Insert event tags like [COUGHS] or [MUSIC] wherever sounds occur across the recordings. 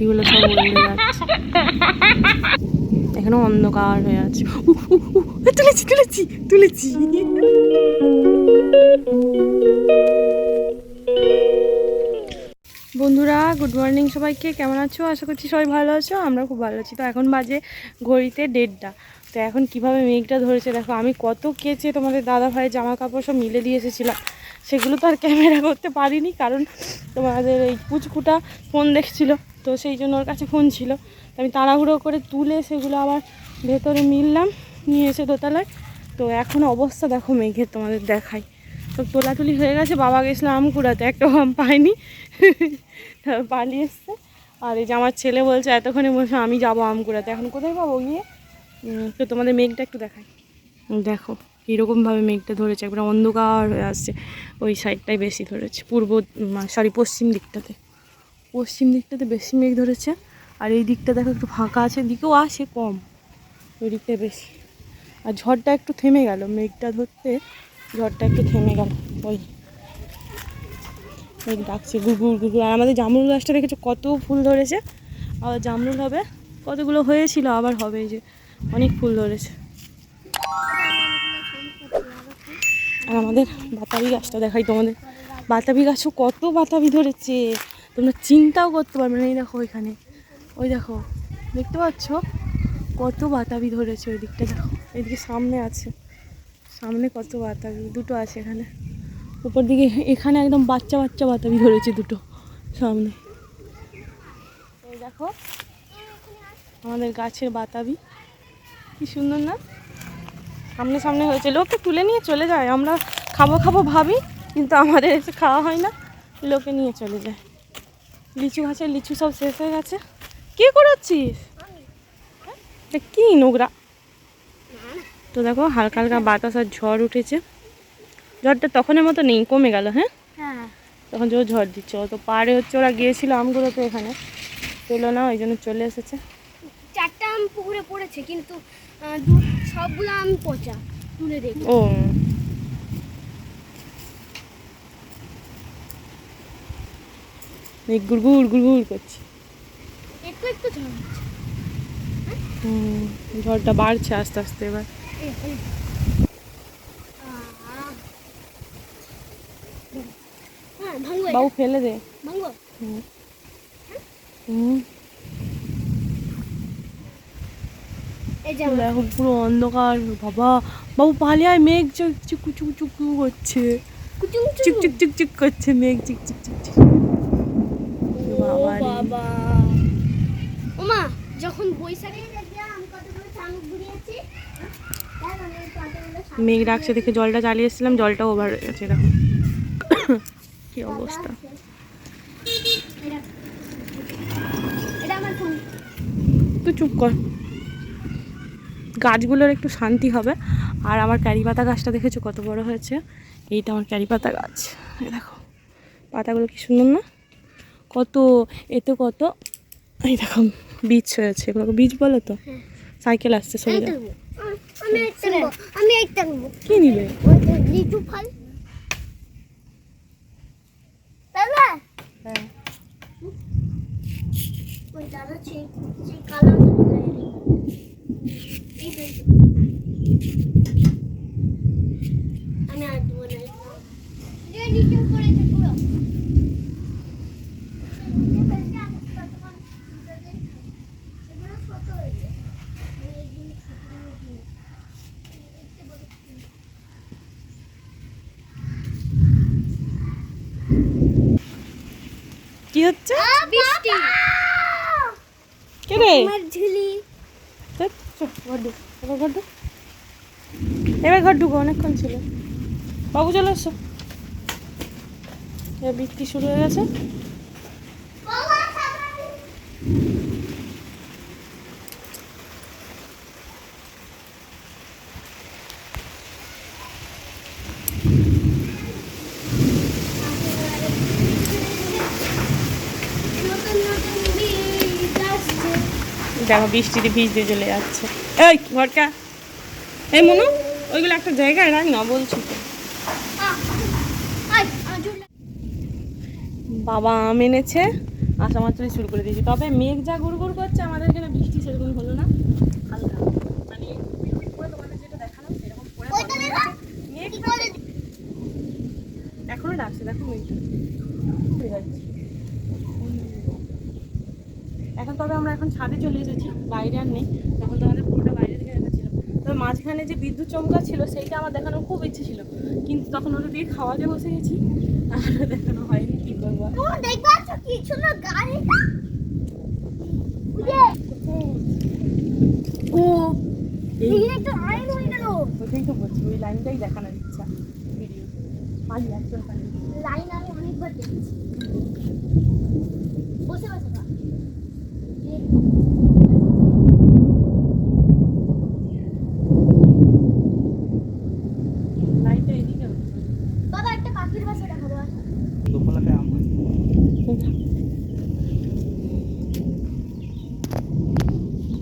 পাখিগুলো সব উড়ে যাচ্ছে। এখানে অন্ধকার হয়ে আছে। তুলেছি তুলেছি তুলেছি। বন্ধুরা গুড মর্নিং সবাইকে, কেমন আছো? আশা করছি সবাই ভালো আছো আমরা খুব ভালো আছি। তো এখন বাজে ঘড়িতে দেড়টা। তো এখন কীভাবে মেঘটা ধরেছে, দেখো, আমি কত কেচে তোমাদের দাদা ভাইয়ের জামা কাপড় সব মিলে দিয়ে এসেছিলাম। সেগুলো তো আর ক্যামেরা করতে পারিনি, কারণ তোমাদের এই পুচকুটা ফোন দেখছিল। তো সেই জন্য ওর কাছে ফোন ছিল। আমি তাড়াহুড়ো করে তুলে সেগুলো আবার ভেতরে মিললাম, নিয়ে এসে দোতলায়। তো এখন অবস্থা দেখো মেঘের তোমাদের দেখাই তো তোলাতুলি হয়ে গেছে, বাবা গেছিল আম কুড়াতে একটা আম [LAUGHS] তারপর পালিয়ে এসছে। আর এই যে আমার ছেলে বলছে, এতক্ষণে বলছে আমি যাব আম কুড়াতে এখন কোথায় পাবো গিয়ে? তো তোমাদের মেঘটা একটু দেখাই। দেখো, কীরকমভাবে মেঘটা ধরেছে। একবার অন্ধকার হয়ে আসছে। ওই সাইডটাই বেশি ধরেছে। পূর্ব সরি পশ্চিম দিকটাতে। পশ্চিম দিকটাতে বেশি মেঘ ধরেছে, আর এই দিকটা দেখো একটু ফাঁকা আছে, এদিকেও আসে কম। ওই দিকটা বেশি। আর ঝড়টা একটু থেমে গেল, মেঘটা ধরতে ঝড়টা একটু থেমে গেল। ওই মেঘ ডাকছে গুগুর গুগুর আর আমাদের জামরুল গাছটা দেখেছ? কত ফুল ধরেছে। আবার জামরুল হবে। কতগুলো হয়েছিল, আবার হবে যে, অনেক ফুল ধরেছে। আর আমাদের বাতাবি গাছটা দেখাই তোমাদের। বাতাবি গাছও কত বাতাবি ধরেছে। তোমরা চিন্তাও করতে পারবে না। এই দেখো ওইখানে। ওই দেখো। দেখতে পাচ্ছ? কত বাতাবি ধরেছে ওই দিকটা দেখো এইদিকে সামনে আছে। সামনে কত বাতাবি। দুটো আছে এখানে। উপর দিকে এখানে একদম বাচ্চা বাচ্চা বাতাবি ধরেছে দুটো সামনে। এই দেখো, আমাদের গাছের বাতাবি। কি সুন্দর না? সামনে সামনে হয়েছে। লোকে তুলে নিয়ে চলে যায়। আমরা খাব খাব ভাবি, কিন্তু আমাদের এসে খাওয়া হয় না। লোকে নিয়ে চলে যায়। লিচু গাছের লিচু সব শেষ হয়ে গেছে। কে করাচ্ছিস? এটা কি নোংরা? তো দেখো হালকা হালকা বাতাস আর ঝড় উঠেছে। ঝড়টা তখনের মতো নেই কমে গেল হ্যাঁ? হ্যাঁ। তখন জোর ঝড় দিচ্ছে ও তো পাড়ে হচ্ছে ওরা গিয়েছিল আমগুলো তো এখানে। পেল না ওই জন্য চলে এসেছে। চারটা আম পুকুরে পড়েছে কিন্তু সবগুলো আম পচা তুলে দেখি। ও গুড়গুড় গুড়গুড় করছে। একটু হচ্ছে। হুম, ঝড়টা বাড়ছে আস্তে আস্তে এবার। হ্যাঁ বাবু ফেলে দে। হুম। হুম, এই যে আমার দেখো পুরো অন্ধকার বাবা। বাবু পালিয়ে আয় মেঘ চুক চুকু চুকু করছে। চিক চিক চিক চিক করছে মেঘ চিক চিক চিক চিক। ওমা যখন বৈশাখে চাং মেঘ ডাকছে দেখে জলটা চালিয়ে এসেছিলাম জলটা ওভার হয়ে গেছে দেখো [COUGHS] কি অবস্থা? তুই চুপ কর। গাছগুলোর একটু শান্তি হবে। আর আমার ক্যারি পাতা গাছটা দেখেছ কত বড় হয়েছে? এইটা আমার ক্যারি পাতা গাছ। দেখো পাতাগুলো কি সুন্দর না? কত, এতে কত? এই দেখো, বীজ হয়েছে এগুলোকে বীজ বলো তো? সাইকেল আসছে, সরে আমি একটা নেব কি নিবে? আমি আর দেবো না পুরো কি হচ্ছে বৃষ্টি। কে রে? আমার ঝুলি। এবার ঘর ঢুক। এবার ঘর ঢুকো অনেকক্ষণ ছিল। বাবু চলে এসো। এবার বৃষ্টি শুরু হয়ে গেছে নতুন নতুন বীজ আসছে দেখো বৃষ্টিতে ভিজতে চলে যাচ্ছে? এই ঘরটা এই, মনু, ওইগুলো একটা জায়গায় রাখ না, বলছি। বাবা, আম এনেছে। আসা মাত্রই শুরু করে দিয়েছি। তবে মেঘ যা গুড় গুড় করছে, আমাদের এখানে বৃষ্টি সেরকম হলো না। হালকা। মানে যেটা দেখালাম, সেরকম এখনও ডাকছে, দেখো মেঘটা। এখন তবে আমরা এখন ছাদে চলে এসেছি বাইরে আর নেই। তখন তোমাদের পুরোটা বাইরে থেকে দেখাচ্ছিলাম তবে মাঝখানে যে বিদ্যুৎ চমকা ছিল সেইটা আমার দেখানোর খুব ইচ্ছে ছিল। কিন্তু তখন ওদের দিয়ে খাওয়াতে বসে গেছি। আর দেখানো হয়নি কি করব ও কিছু না গাড়িটা ও এই একটা আইন হয়ে গেল। ওইটাই তো বলছি ওই লাইনটাই দেখানোর ইচ্ছা। ভিডিও। পালি একদম পালি লাইন আমি অনেকবার দেখেছি। বসে বসে খা। লাইনটা এদিকে হচ্ছে। বাবা একটা পাখির বাসা দেখাবো দুপুরটায় আম হয়।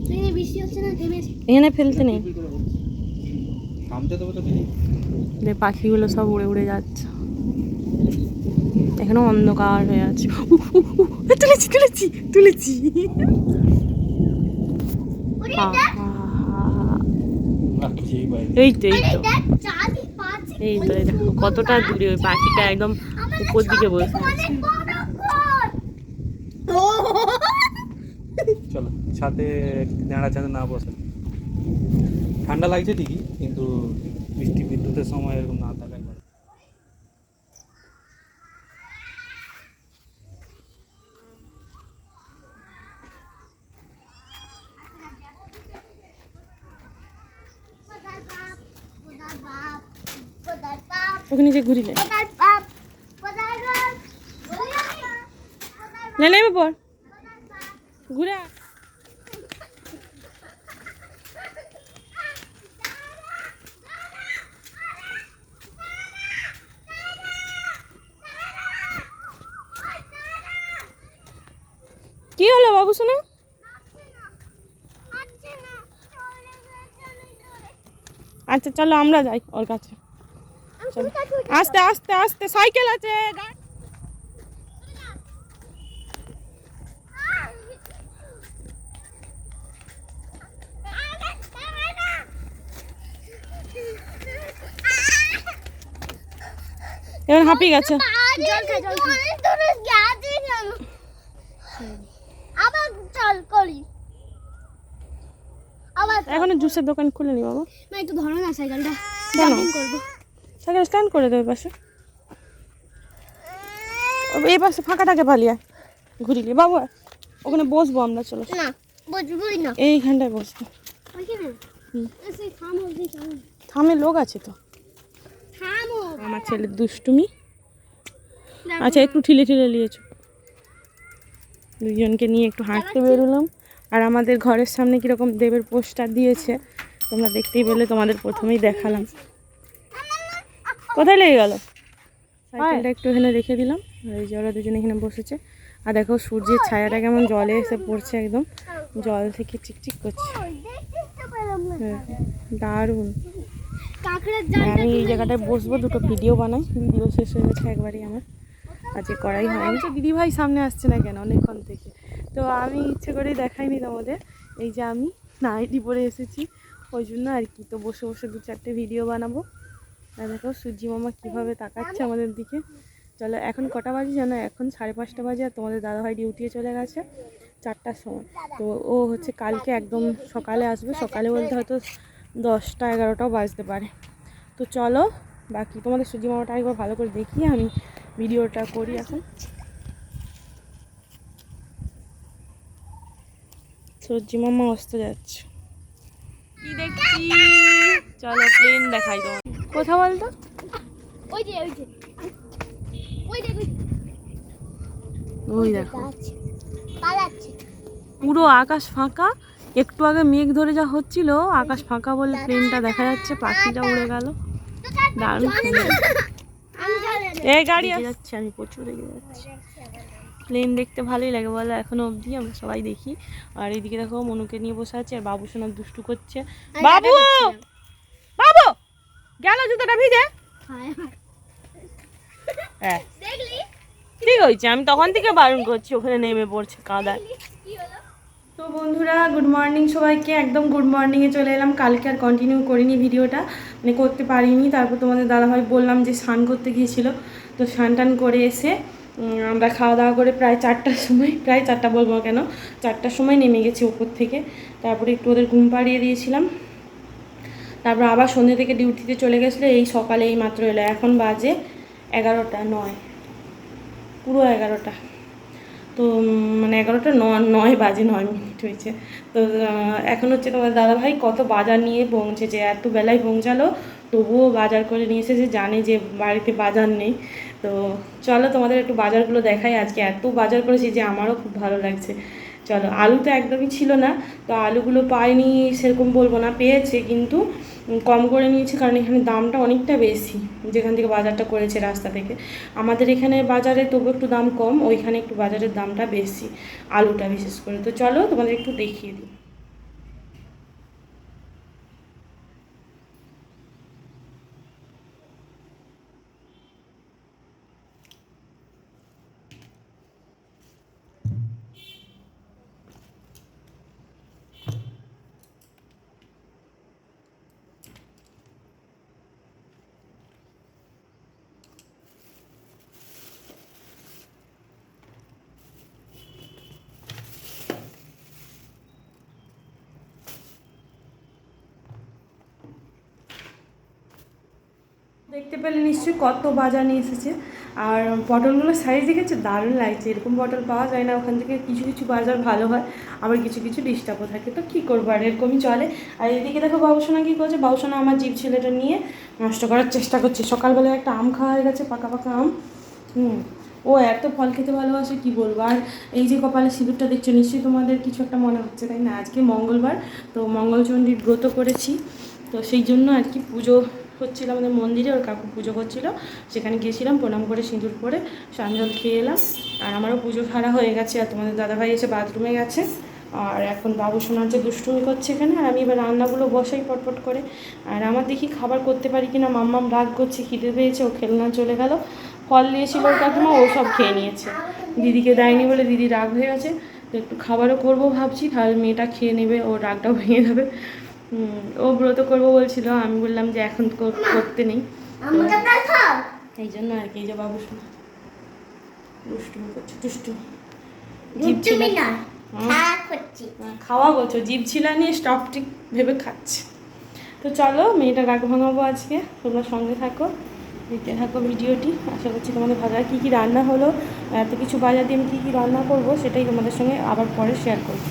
ট্রেনে বৃষ্টি হচ্ছে না থেমেছে এখানে ফেলতে নেই। পাখিগুলো সব উড়ে উড়ে যাচ্ছে। এখনও অন্ধকার হয়ে আছে। তুলেছি তুলেছি তুলেছি। হা, হা, হা, হা। এই তো এই তো। চাঁদি এই তো এই দেখো কতটা দূরে ওই পাখিটা একদম উপর দিকে বসে আছে। চলো ছাদে নেড়া ছাদে না বসে ঠান্ডা লাগছে ঠিকই, কিন্তু বৃষ্টি বিদ্যুতের সময় এরকম না থাকাই ভালো। ওখানে যে ঘুরিলে নেমে পর। ঘুরে কি হলো বাবু শোনো আচ্ছা চলে আমরা যাই ওর কাছে। আস্তে আস্তে আস্তে, সাইকেল আছে এবার হাঁপিয়ে গেছে। জল খাই জল খাই তোরে গেছে কেন আবার চল করি আবার এখনও জুসের দোকান খুলেনি বাবা। না একটু ধরো না সাইকেলটা। করব। সাইকেল স্ট্যান্ড করে দেবে পাশে। ও, এই পাশে ফাঁকাটাকে পালিয়ে। ঘুরিলি বাবু। ওখানে বসবো আমরা চলো। না না। এইখানটায় বসবো। থামো লোক আছে তো। আমার ছেলের দুষ্টুমি। আচ্ছা একটু ঠিলে ঠিলে নিয়েছো দুজনকে নিয়ে একটু হাঁটতে বেরোলাম। আর আমাদের ঘরের সামনে কীরকম দেবের পোস্টার দিয়েছে তোমরা দেখতেই পেলে তোমাদের প্রথমেই দেখালাম। কোথায় লেগে গেল? সাইকেলটা একটু এখানে রেখে দিলাম। আর এই যে ওরা দুজন এখানে বসেছে। আর দেখো সূর্যের ছায়াটা কেমন জলে এসে পড়ছে একদম। জল থেকে চিকচিক করছে। হ্যাঁ, দারুণ। জালটা আমি এই জায়গাটায় বসবো দুটো ভিডিও বানাই। ভিডিও শেষ হয়ে গেছে একবারই আমার। আজকে করাই হয়নি। তো দিদি ভাই সামনে আসছে না কেন? অনেকক্ষণ থেকে। তো আমি ইচ্ছে করেই দেখাইনি তোমাদের। এই যে আমি নাইটি পরে এসেছি, ওই জন্য আর কি। তো বসে বসে দু চারটে ভিডিও বানাবো। আর দেখো সূর্যি মামা কীভাবে তাকাচ্ছে আমাদের দিকে। চলো, এখন কটা বাজে জানো? এখন সাড়ে পাঁচটা বাজে আর তোমাদের দাদাভাই ডিউটিয়ে চলে গেছে চারটার সময়। তো ও হচ্ছে কালকে একদম সকালে আসবে। সকালে বলতে হয়তো দশটা, এগারোটাও বাজতে পারে। তো চলো, বাকি তোমাদের সূর্যি মামাটা একবার ভালো করে দেখি আমি ভিডিওটা করি এখন। সূর্যি মামা অস্ত যাচ্ছে। কি দেখছি? চলো প্লেন দেখাই তোমার কোথা বলতো ওই যে ওই যে। ওই যে ওই দেখো। পালাচ্ছে। পুরো আকাশ ফাঁকা। একটু আগে মেঘ ধরে যা হচ্ছিল আকাশ ফাঁকা বলে প্লেনটা দেখা যাচ্ছে পাখিটা উড়ে গেল। দারুণ সুন্দর। আমি জানি এই গাড়ি যাচ্ছে আমি প্রচুর রেগে যাচ্ছি। প্লেন দেখতে ভালোই লাগে বলো এখনও অবধি আমরা সবাই দেখি। আর এইদিকে দেখো মনুকে নিয়ে বসে আছে আর বাবু সোনা দুষ্টু করছে। বাবু! বাবু! গেল জুতোটা ভিজে? হায় হায়। হ্যাঁ। ঠিক হয়েছে? আমি তখন থেকে বারণ করছি ওখানে নেমে পড়ছে কাদায়। তো বন্ধুরা গুড মর্নিং সবাইকে। একদম গুড মর্নিংয়ে চলে এলাম। কালকে আর কন্টিনিউ করিনি ভিডিওটা মানে করতে পারিনি। তারপর তোমাদের দাদাভাই বললাম যে স্নান করতে গিয়েছিল তো স্নান টান করে এসে আমরা খাওয়া দাওয়া করে প্রায় চারটার সময়, প্রায় চারটা বলব কেন? চারটার সময় নেমে গেছি ওপর থেকে। তারপরে একটু ওদের ঘুম পাড়িয়ে দিয়েছিলাম। তারপর আবার সন্ধ্যে থেকে ডিউটিতে চলে গেছিল, এই সকালে এই মাত্র এলো। এখন বাজে এগারোটা নয়। পুরো এগারোটা। তো মানে এগারোটা নয় নয় বাজে নয় মিনিট হয়েছে। তো এখন হচ্ছে তোমার দাদাভাই কত বাজার নিয়ে পৌঁছেছে। এত বেলায় পৌঁছালো, তবুও বাজার করে নিয়ে এসেছে, জানে যে বাড়িতে বাজার নেই। তো চলো তোমাদের একটু বাজারগুলো দেখাই। আজকে এত বাজার করেছি যে আমারও খুব ভালো লাগছে। চলো, আলু তো একদমই ছিল না, তো আলুগুলো পাইনি সেরকম বলব না, পেয়েছে কিন্তু কম করে নিয়েছে কারণ এখানে দামটা অনেকটা বেশি যেখান থেকে বাজারটা করেছে রাস্তা থেকে। আমাদের এখানে বাজারে তবু একটু দাম কম, ওইখানে একটু বাজারের দামটা বেশি, আলুটা বিশেষ করে। তো চলো তোমাদের একটু দেখিয়ে দিই। দেখতে পেলে নিশ্চয়ই কত বাজার নিয়ে এসেছে। আর পটলগুলো সাইজ দেখেছে? দারুণ লাগছে। এরকম পটল পাওয়া যায় না। ওখান থেকে কিছু কিছু বাজার ভালো হয়। আবার কিছু কিছু ডিস্টার্বও থাকে। তো কী করব? আর এরকমই চলে। আর এদিকে দেখো বাবুসোনা কী করছে? বাবুসোনা আমার জীব ছেলেটা নিয়ে নষ্ট করার চেষ্টা করছে। সকালবেলায় একটা আম খাওয়া হয়ে গেছে, পাকা পাকা আম। হুম। ও এত ফল খেতে ভালোবাসে, কি বলব? আর এই যে কপালে সিঁদুরটা দেখছ? নিশ্চয়ই তোমাদের কিছু একটা মনে হচ্ছে, তাই না? আজকে মঙ্গলবার, তো মঙ্গলচণ্ডীর ব্রত করেছি। তো সেই জন্য আর কি পুজো হচ্ছিল, আমাদের মন্দিরে ওর কাকু পুজো করছিল। সেখানে গিয়েছিলাম, প্রণাম করে সিঁদুর পরে সানজল খেয়ে এলাম। আর আমারও পুজো সারা হয়ে গেছে, আর তোমাদের দাদাভাই এসে বাথরুমে গেছে। আর এখন বাবু সোনার যে দুষ্টুমি করছে এখানে, আর আমি এবার রান্নাগুলো বসাই পটপট করে। আর আমার দেখি খাবার করতে পারি কিনা, মাম্মাম রাগ করছে, খিদে পেয়েছে, ও খেলনা চলে গেল। ফল দিয়েছিল ওর কাকিমা, ও সব খেয়ে নিয়েছে। দিদিকে দেয়নি বলে দিদি রাগ হয়ে গেছে। তো একটু খাবারও করব ভাবছি, তাহলে মেয়েটা খেয়ে নেবে ও রাগটাও ভেঙে যাবে ও ব্রত করব বলছিল আমি বললাম যে এখন করতে নেই। এই জন্য আর কি যে বাবু শোনা দুষ্টু করছে দুষ্টু জীব ছিল। তুমি না হুম। খাওয়া করছি। হ্যাঁ, খাওয়া বলছো জীব ছিলা নিয়ে স্টপ ঠিক ভেবে খাচ্ছে। তো চলো মেয়েটা রাগ ভাঙাবো আজকে তোমরা সঙ্গে থাকো দেখতে থাকো ভিডিওটি। আশা করছি তোমাদের ভালো লাগে কী কী রান্না হলো এত কিছু বাজার দিয়ে আমি কী কী রান্না করব সেটাই তোমাদের সঙ্গে আবার পরে শেয়ার করব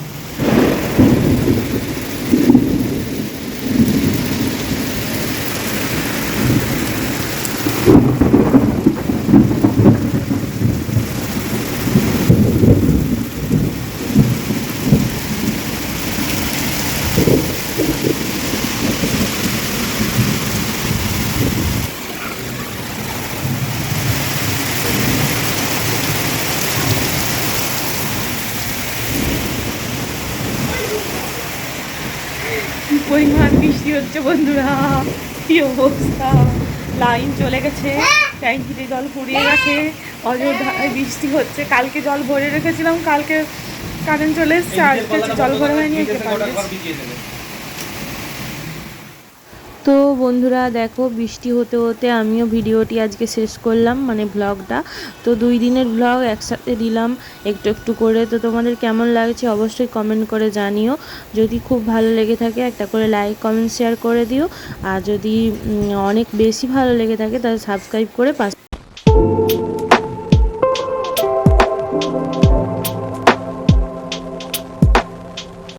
কি পরিমাণ বৃষ্টি হচ্ছে বন্ধুরা। কি অবস্থা? লাইন চলে গেছে। ট্যাঙ্কিতে জল ফুরিয়ে গেছে। অযোধ্যায় বৃষ্টি হচ্ছে। কালকে জল ভরে রেখেছিলাম। কালকে কারেন্ট চলে এসছে। আজকে হচ্ছে জল ভরে হয়নি বন্ধুরা, দেখো বৃষ্টি হতে হতে আমিও ভিডিওটি আজকে শেষ করলাম মানে ব্লগটা তো দুই দিনের ব্লগ একসাথে দিলাম একটু একটু করে। তো তোমাদের কেমন লাগছে অবশ্যই কমেন্ট করে জানিও। যদি খুব ভালো লেগে থাকে একটা করে লাইক কমেন্ট শেয়ার করে দিও। আর যদি অনেক বেশি ভালো লেগে থাকে তাহলে সাবস্ক্রাইব করে পাশে